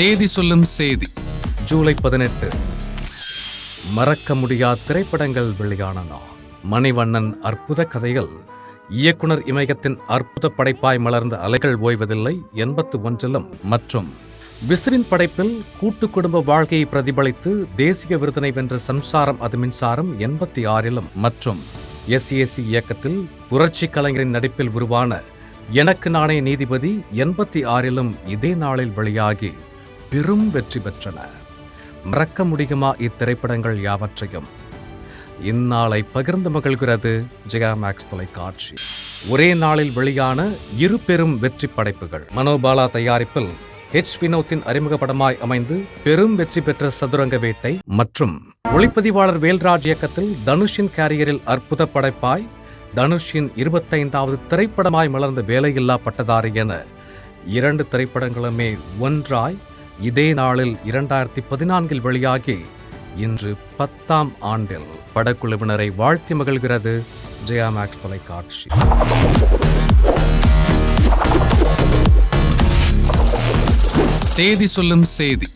தேதி சொல்லும் செய்தி. ஜூலை பதினெட்டு. மறக்க முடியாத திரைப்படங்கள் வெளியான நாள். மணிவண்ணன் அற்புத கதைகள். இயக்குனர் இமயத்தின் அற்புத படைப்பாய் மலர்ந்த அலைகள் ஓய்வதில்லை எண்பத்து ஒன்றிலும் மற்றும் விசிறின் படைப்பில் கூட்டு குடும்ப வாழ்க்கையை பிரதிபலித்து தேசிய விருதினை வென்ற சம்சாரம் அது மின்சாரம் எண்பத்தி ஆறிலும் மற்றும் எஸ்இஎஸ்சி இயக்கத்தில் புரட்சி கலைஞரின் நடிப்பில் உருவான எனக்கு நானே நீதிபதி எண்பத்தி ஆறிலும் இதே நாளில் வெளியாகி பெரும் வெற்றி பெற்றன. மறக்க முடியுமா இத்திரைப்படங்கள் யாவற்றையும்? இந்நாளை பகிர்ந்து மகிழ்கிறது ஜெயா மேக்ஸ் தொலைக்காட்சி. ஒரே நாளில் வெளியான இரு பெரும் வெற்றி படைப்புகள். மனோபாலா தயாரிப்பில் ஹெச் வினோத்தின் அறிமுக படமாய் அமைந்து பெரும் வெற்றி பெற்ற சதுரங்க வேட்டை மற்றும் ஒளிப்பதிவாளர் வேல்ராஜ் இயக்கத்தில் தனுஷின் கேரியரில் அற்புத படைப்பாய் தனுஷின் இருபத்தைந்தாவது திரைப்படமாய் மலர்ந்த வேலையில்லா பட்டதாரி என இரண்டு திரைப்படங்களுமே ஒன்றாய் இதே நாளில் இரண்டாயிரத்தி பதினான்கில் வெளியாகி இன்று பத்தாம் ஆண்டில் படக்குழுவினரை வாழ்த்தி மகிழ்கிறது ஜெயா மேக்ஸ் தொலைக்காட்சி. தேதி சொல்லும் செய்தி.